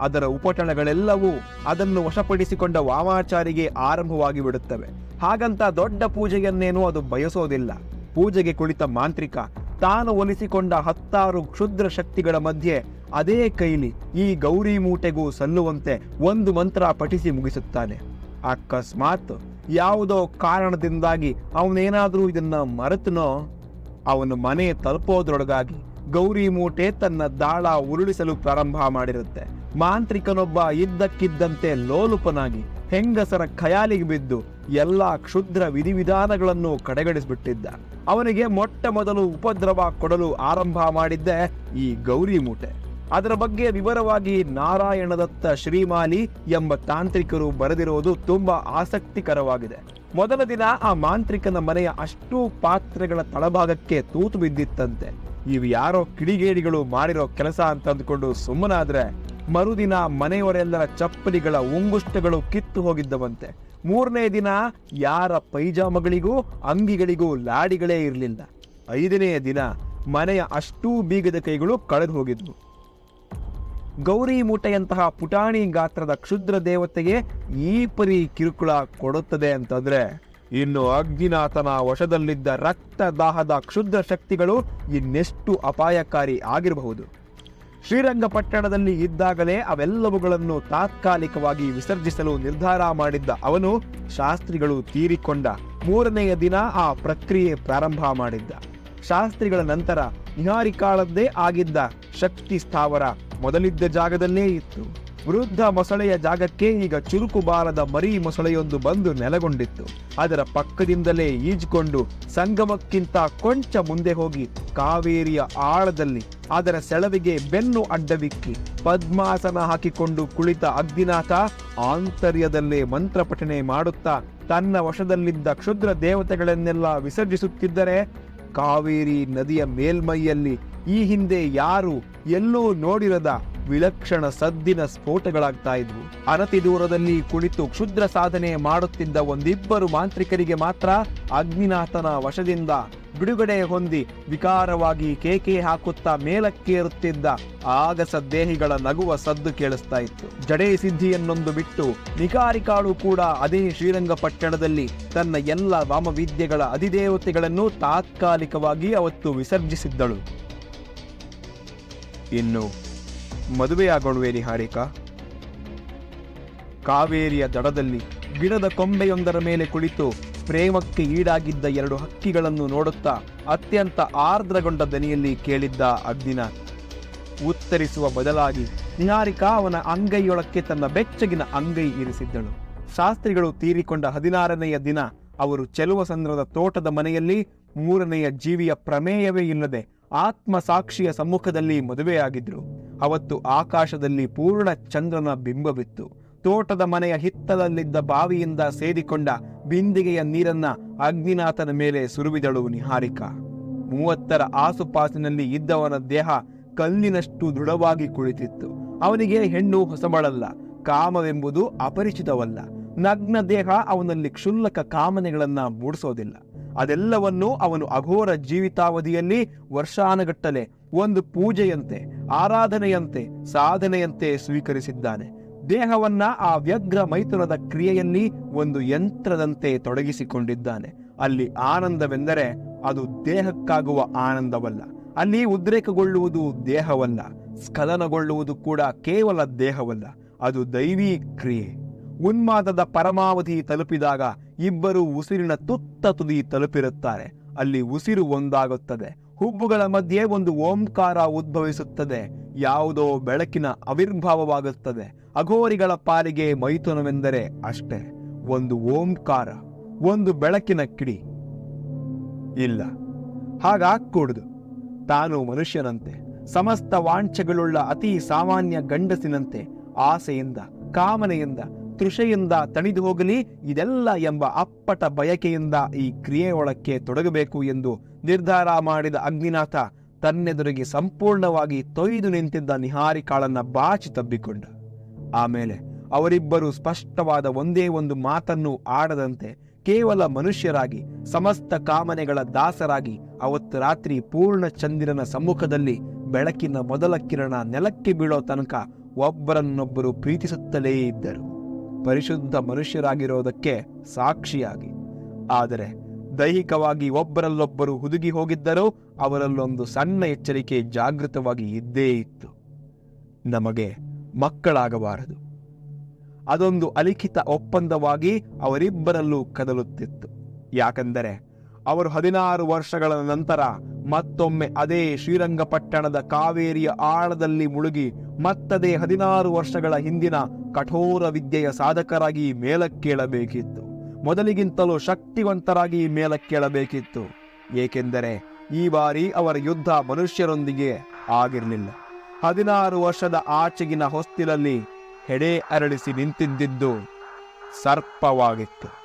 ಅದರ ಉಪಟಳಗಳೆಲ್ಲವೂ ಅದನ್ನು ವಶಪಡಿಸಿಕೊಂಡ ವಾಮಾಚಾರಿಗೆ ಆರಂಭವಾಗಿ ಬಿಡುತ್ತವೆ. ಹಾಗಂತ ದೊಡ್ಡ ಪೂಜೆಯನ್ನೇನೂ ಅದು ಬಯಸೋದಿಲ್ಲ. ಪೂಜೆಗೆ ಕುಳಿತ ಮಾಂತ್ರಿಕ ತಾನು ಒಲಿಸಿಕೊಂಡ ಹತ್ತಾರು ಕ್ಷುದ್ರ ಶಕ್ತಿಗಳ ಮಧ್ಯೆ ಅದೇ ಕೈಲಿ ಈ ಗೌರಿ ಮೂಟೆಗೂ ಸಲ್ಲುವಂತೆ ಒಂದು ಮಂತ್ರ ಪಠಿಸಿ ಮುಗಿಸುತ್ತಾನೆ. ಅಕಸ್ಮಾತ್ ಯಾವುದೋ ಕಾರಣದಿಂದಾಗಿ ಅವನೇನಾದರೂ ಇದನ್ನ ಮರೆತನೋ? ಅವನು ಮನೆ ತಲುಪೋದ್ರೊಳಗಾಗಿ ಗೌರಿ ಮೂಟೆ ತನ್ನ ದಾಳ ಉರುಳಿಸಲು ಪ್ರಾರಂಭ ಮಾಡಿರುತ್ತೆ. ಮಾಂತ್ರಿಕನೊಬ್ಬ ಇದ್ದಕ್ಕಿದ್ದಂತೆ ಲೋಲುಪನಾಗಿ ಹೆಂಗಸರ ಖಯಾಲಿಗೆ ಬಿದ್ದು ಎಲ್ಲ ಕ್ಷುದ್ರ ವಿಧಿವಿಧಾನಗಳನ್ನು ಕಡೆಗಣಿಸಿಬಿಟ್ಟಿದ್ದ. ಅವನಿಗೆ ಮೊಟ್ಟ ಮೊದಲು ಉಪದ್ರವ ಕೊಡಲು ಆರಂಭ ಮಾಡಿದ್ದೆ ಈ ಗೌರಿ ಮೂಟೆ. ಅದರ ಬಗ್ಗೆ ವಿವರವಾಗಿ ನಾರಾಯಣದತ್ತ ಶ್ರೀಮಾಲಿ ಎಂಬ ತಾಂತ್ರಿಕರು ಬರೆದಿರುವುದು ತುಂಬಾ ಆಸಕ್ತಿಕರವಾಗಿದೆ. ಮೊದಲ ದಿನ ಆ ಮಾಂತ್ರಿಕನ ಮನೆಯ ಅಷ್ಟೂ ಪಾತ್ರೆಗಳ ತಳಭಾಗಕ್ಕೆ ತೂತು ಬಿದ್ದಿತ್ತಂತೆ. ಇವು ಯಾರೋ ಕಿಡಿಗೇಡಿಗಳು ಮಾಡಿರೋ ಕೆಲಸ ಅಂತ ಅಂದ್ಕೊಂಡು ಸುಮ್ಮನಾದ್ರೆ ಮರುದಿನ ಮನೆಯವರೆಲ್ಲರ ಚಪ್ಪಲಿಗಳ ಉಂಗುಷ್ಟಗಳು ಕಿತ್ತು ಹೋಗಿದ್ದವಂತೆ. ಮೂರನೇ ದಿನ ಯಾರ ಪೈಜಾಮಗಳಿಗೂ ಅಂಗಿಗಳಿಗೂ ಲಾಡಿಗಳೇ ಇರಲಿಲ್ಲ. ಐದನೆಯ ದಿನ ಮನೆಯ ಅಷ್ಟೂ ಬೀಗದ ಕೈಗಳು ಕಳೆದು ಹೋಗಿದ್ವು. ಗೌರಿ ಮೂಟೆಯಂತಹ ಪುಟಾಣಿ ಗಾತ್ರದ ಕ್ಷುದ್ರ ದೇವತೆಗೆ ಈ ಪರಿ ಕಿರುಕುಳ ಕೊಡುತ್ತದೆ ಅಂತಂದ್ರೆ, ಇನ್ನು ಅಗ್ನಿನಾಥನ ವಶದಲ್ಲಿದ್ದ ರಕ್ತದಾಹದ ಕ್ಷುದ್ರ ಶಕ್ತಿಗಳು ಇನ್ನೆಷ್ಟು ಅಪಾಯಕಾರಿ ಆಗಿರಬಹುದು. ಶ್ರೀರಂಗಪಟ್ಟಣದಲ್ಲಿ ಇದ್ದಾಗಲೇ ಅವೆಲ್ಲವುಗಳನ್ನು ತಾತ್ಕಾಲಿಕವಾಗಿ ವಿಸರ್ಜಿಸಲು ನಿರ್ಧಾರ ಮಾಡಿದ್ದ ಅವನು ಶಾಸ್ತ್ರಿಗಳು ತೀರಿಕೊಂಡ ಮೂರನೆಯ ದಿನ ಆ ಪ್ರಕ್ರಿಯೆ ಪ್ರಾರಂಭ ಮಾಡಿದ್ದ. ಶಾಸ್ತ್ರಿಗಳ ನಂತರ ನಿಹಾರಿಕಾಳದ್ದೇ ಆಗಿದ್ದ ಶಕ್ತಿ ಸ್ಥಾವರ ಮೊದಲಿದ್ದ ಜಾಗದಲ್ಲೇ ಇತ್ತು. ವೃದ್ಧ ಮೊಸಳೆಯ ಜಾಗಕ್ಕೆ ಈಗ ಚುರುಕು ಬಾರದ ಮರಿ ಮೊಸಳೆಯೊಂದು ಬಂದು ನೆಲೆಗೊಂಡಿತ್ತು. ಅದರ ಪಕ್ಕದಿಂದಲೇ ಈಜುಕೊಂಡು ಸಂಗಮಕ್ಕಿಂತ ಕೊಂಚ ಮುಂದೆ ಹೋಗಿ ಕಾವೇರಿಯ ಆಳದಲ್ಲಿ ಅದರ ಸೆಳವಿಗೆ ಬೆನ್ನು ಅಡ್ಡವಿಕ್ಕಿ ಪದ್ಮಾಸನ ಹಾಕಿಕೊಂಡು ಕುಳಿತ ಅಗ್ನಿನಾಥ ಆಂತರ್ಯದಲ್ಲೇ ಮಂತ್ರ ಪಠನೆ ಮಾಡುತ್ತಾ ತನ್ನ ವಶದಲ್ಲಿದ್ದ ಕ್ಷುದ್ರ ದೇವತೆಗಳನ್ನೆಲ್ಲ ವಿಸರ್ಜಿಸುತ್ತಿದ್ದರೆ ಕಾವೇರಿ ನದಿಯ ಮೇಲ್ಮೈಯಲ್ಲಿ ಈ ಹಿಂದೆ ಯಾರು ಎಲ್ಲೂ ನೋಡಿರದ ವಿಲಕ್ಷಣ ಸದ್ದಿನ ಸ್ಫೋಟಗಳಾಗ್ತಾ ಇದ್ವು. ಅನತಿ ದೂರದಲ್ಲಿ ಕುಳಿತು ಕ್ಷುದ್ರ ಸಾಧನೆ ಮಾಡುತ್ತಿದ್ದ ಒಂದಿಬ್ಬರು ಮಾಂತ್ರಿಕರಿಗೆ ಮಾತ್ರ ಅಗ್ನಿನಾಥನ ವಶದಿಂದ ಬಿಡುಗಡೆ ಹೊಂದಿ ವಿಕಾರವಾಗಿ ಕೇಕೆ ಹಾಕುತ್ತಾ ಮೇಲಕ್ಕೇರುತ್ತಿದ್ದ ಆಗಸ ದೇಹಿಗಳ ನಗುವ ಸದ್ದು ಕೇಳಿಸ್ತಾ ಇತ್ತು. ಜಡೇ ಸಿದ್ಧಿಯನ್ನೊಂದು ಬಿಟ್ಟು ನಿಕಾರಿಕಾಳು ಕೂಡ ಅದೇ ಶ್ರೀರಂಗಪಟ್ಟಣದಲ್ಲಿ ತನ್ನ ಎಲ್ಲ ವಾಮವಿದ್ಯೆಗಳ ಅಧಿದೇವತೆಗಳನ್ನು ತಾತ್ಕಾಲಿಕವಾಗಿ ಅವತ್ತು ವಿಸರ್ಜಿಸಿದ್ದಳು. ಇನ್ನು ಮದುವೆಯಾಗೋಣವೇ ನಿಹಾರಿಕಾ ಕಾವೇರಿಯ ದಡದಲ್ಲಿ ಗಿಡದ ಕೊಂಬೆಯೊಂದರ ಮೇಲೆ ಕುಳಿತು ಪ್ರೇಮಕ್ಕೆ ಈಡಾಗಿದ್ದ ಎರಡು ಹಕ್ಕಿಗಳನ್ನು ನೋಡುತ್ತಾ ಅತ್ಯಂತ ಆರ್ದ್ರಗೊಂಡ ದನಿಯಲ್ಲಿ ಕೇಳಿದ್ದ ಅಗ್ನಿನಾಥ್ ಉತ್ತರಿಸುವ ಬದಲಾಗಿ ನಿಹಾರಿಕಾ ಅವನ ಅಂಗೈಯೊಳಕ್ಕೆ ತನ್ನ ಬೆಚ್ಚಗಿನ ಅಂಗೈ ಇರಿಸಿದ್ದಳು. ಶಾಸ್ತ್ರಿಗಳು ತೀರಿಕೊಂಡ ಹದಿನಾರನೆಯ ದಿನ ಅವರು ಚೆಲುವಸಂದ್ರದ ತೋಟದ ಮನೆಯಲ್ಲಿ ಮೂರನೆಯ ಜೀವಿಯ ಪ್ರಮೇಯವೇ ಇಲ್ಲದೆ ಆತ್ಮ ಸಾಕ್ಷಿಯ ಸಮ್ಮುಖದಲ್ಲಿ ಮದುವೆಯಾಗಿದ್ರು. ಅವತ್ತು ಆಕಾಶದಲ್ಲಿ ಪೂರ್ಣ ಚಂದ್ರನ ಬಿಂಬವಿತ್ತು. ತೋಟದ ಮನೆಯ ಹಿತ್ತಲಲ್ಲಿದ್ದ ಬಾವಿಯಿಂದ ಸೇದಿಕೊಂಡ ಬಿಂದಿಗೆಯ ನೀರನ್ನ ಅಗ್ನಿನಾಥನ ಮೇಲೆ ಸುರುವಿದಳು ನಿಹಾರಿಕಾ. ಮೂವತ್ತರ ಆಸುಪಾಸಿನಲ್ಲಿ ಇದ್ದವನ ದೇಹ ಕಲ್ಲಿನಷ್ಟು ದೃಢವಾಗಿ ಕುಳಿತಿತ್ತು. ಅವನಿಗೆ ಹೆಣ್ಣು ಹೊಸಬಳಲ್ಲ, ಕಾಮವೆಂಬುದು ಅಪರಿಚಿತವಲ್ಲ. ನಗ್ನ ದೇಹ ಅವನಲ್ಲಿ ಕ್ಷುಲ್ಲಕ ಕಾಮನೆಗಳನ್ನ ಮೂಡಿಸೋದಿಲ್ಲ. ಅದೆಲ್ಲವನ್ನೂ ಅವನು ಅಘೋರ ಜೀವಿತಾವಧಿಯಲ್ಲಿ ವರ್ಷಾನಗಟ್ಟಲೆ ಒಂದು ಪೂಜೆಯಂತೆ, ಆರಾಧನೆಯಂತೆ, ಸಾಧನೆಯಂತೆ ಸ್ವೀಕರಿಸಿದ್ದಾನೆ. ದೇಹವನ್ನ ಆ ವ್ಯಗ್ರ ಮೈಥುನದ ಕ್ರಿಯೆಯಲ್ಲಿ ಒಂದು ಯಂತ್ರದಂತೆ ತೊಡಗಿಸಿಕೊಂಡಿದ್ದಾನೆ. ಅಲ್ಲಿ ಆನಂದವೆಂದರೆ ಅದು ದೇಹಕ್ಕಾಗುವ ಆನಂದವಲ್ಲ. ಅಲ್ಲಿ ಉದ್ರೇಕಗೊಳ್ಳುವುದು ದೇಹವಲ್ಲ. ಸ್ಖಲನಗೊಳ್ಳುವುದು ಕೂಡ ಕೇವಲ ದೇಹವಲ್ಲ. ಅದು ದೈವೀ ಕ್ರಿಯೆ. ಉನ್ಮಾದದ ಪರಮಾವಧಿ ತಲುಪಿದಾಗ ಇಬ್ಬರು ಉಸಿರಿನ ತುತ್ತ ತುದಿ ತಲುಪಿರುತ್ತಾರೆ. ಅಲ್ಲಿ ಉಸಿರು ಒಂದಾಗುತ್ತದೆ. ಹುಬ್ಬುಗಳ ಮಧ್ಯೆ ಒಂದು ಓಂಕಾರ ಉದ್ಭವಿಸುತ್ತದೆ. ಯಾವುದೋ ಬೆಳಕಿನ ಆವಿರ್ಭಾವವಾಗುತ್ತದೆ ಅಘೋರಿಗಳ ಪಾಲಿಗೆ ಮೈಥುನವೆಂದರೆ ಅಷ್ಟೇ. ಒಂದು ಓಂಕಾರ, ಒಂದು ಬೆಳಕಿನ ಕಿಡಿ. ಇಲ್ಲ ಹಾಗಾಗೂಡುದು ತಾನು ಮನುಷ್ಯನಂತೆ, ಸಮಸ್ತ ವಾಂಛೆಗಳುಳ್ಳ ಅತಿ ಸಾಮಾನ್ಯ ಗಂಡಸಿನಂತೆ, ಆಸೆಯಿಂದ, ಕಾಮನೆಯಿಂದ ತೃಷೆಯಿಂದ ತಣಿದು ಹೋಗಲಿ, ಇದೆಲ್ಲ ಎಂಬ ಅಪ್ಪಟ ಬಯಕೆಯಿಂದ ಈ ಕ್ರಿಯೆಯೊಳಕ್ಕೆ ತೊಡಗಬೇಕು ಎಂದು ನಿರ್ಧಾರ ಮಾಡಿದ ಅಗ್ನಿನಾಥ ತನ್ನೆದುರಿಗೆ ಸಂಪೂರ್ಣವಾಗಿ ತೊಯ್ದು ನಿಂತಿದ್ದ ನಿಹಾರಿಕಾಳನ್ನ ಬಾಚಿ ತಬ್ಬಿಕೊಂಡ. ಆಮೇಲೆ ಅವರಿಬ್ಬರು ಸ್ಪಷ್ಟವಾದ ಒಂದೇ ಒಂದು ಮಾತನ್ನು ಆಡದಂತೆ ಕೇವಲ ಮನುಷ್ಯರಾಗಿ, ಸಮಸ್ತ ಕಾಮನೆಗಳ ದಾಸರಾಗಿ ಅವತ್ತು ರಾತ್ರಿ ಪೂರ್ಣ ಚಂದಿರನ ಸಮ್ಮುಖದಲ್ಲಿ ಬೆಳಕಿನ ಮೊದಲ ಕಿರಣ ನೆಲಕ್ಕೆ ಬೀಳೋ ತನಕ ಒಬ್ಬರನ್ನೊಬ್ಬರು ಪ್ರೀತಿಸುತ್ತಲೇ ಇದ್ದರು. ಪರಿಶುದ್ಧ ಮನುಷ್ಯರಾಗಿರೋದಕ್ಕೆ ಸಾಕ್ಷಿಯಾಗಿ. ಆದರೆ ದೈಹಿಕವಾಗಿ ಒಬ್ಬರಲ್ಲೊಬ್ಬರು ಹುದುಗಿ ಹೋಗಿದ್ದರೂ ಅವರಲ್ಲೊಂದು ಸಣ್ಣ ಎಚ್ಚರಿಕೆ ಜಾಗೃತವಾಗಿ ಇದ್ದೇ ಇತ್ತು. ನಮಗೆ ಮಕ್ಕಳಾಗಬಾರದು. ಅದೊಂದು ಅಲಿಖಿತ ಒಪ್ಪಂದವಾಗಿ ಅವರಿಬ್ಬರಲ್ಲೂ ಕದಲುತ್ತಿತ್ತು. ಯಾಕಂದರೆ ಅವರು ಹದಿನಾರು ವರ್ಷಗಳ ನಂತರ ಮತ್ತೊಮ್ಮೆ ಅದೇ ಶ್ರೀರಂಗಪಟ್ಟಣದ ಕಾವೇರಿಯ ಆಳದಲ್ಲಿ ಮುಳುಗಿ ಮತ್ತದೇ ಹದಿನಾರು ವರ್ಷಗಳ ಹಿಂದಿನ ಕಠೋರ ವಿದ್ಯೆಯ ಸಾಧಕರಾಗಿ ಮೇಲಕ್ಕೇಳಬೇಕಿತ್ತು. ಮೊದಲಿಗಿಂತಲೂ ಶಕ್ತಿವಂತರಾಗಿ ಮೇಲಕ್ಕೇಳಬೇಕಿತ್ತು. ಏಕೆಂದರೆ ಈ ಬಾರಿ ಅವರ ಯುದ್ಧ ಮನುಷ್ಯರೊಂದಿಗೆ ಆಗಿರಲಿಲ್ಲ. ಹದಿನಾರು ವರ್ಷದ ಆಚೆಗಿನ ಹೊಸ್ತಿಲಲ್ಲಿ ಹೆಡೆ ಅರಳಿಸಿ ನಿಂತಿದ್ದಿದ್ದು ಸರ್ಪವಾಗಿತ್ತು.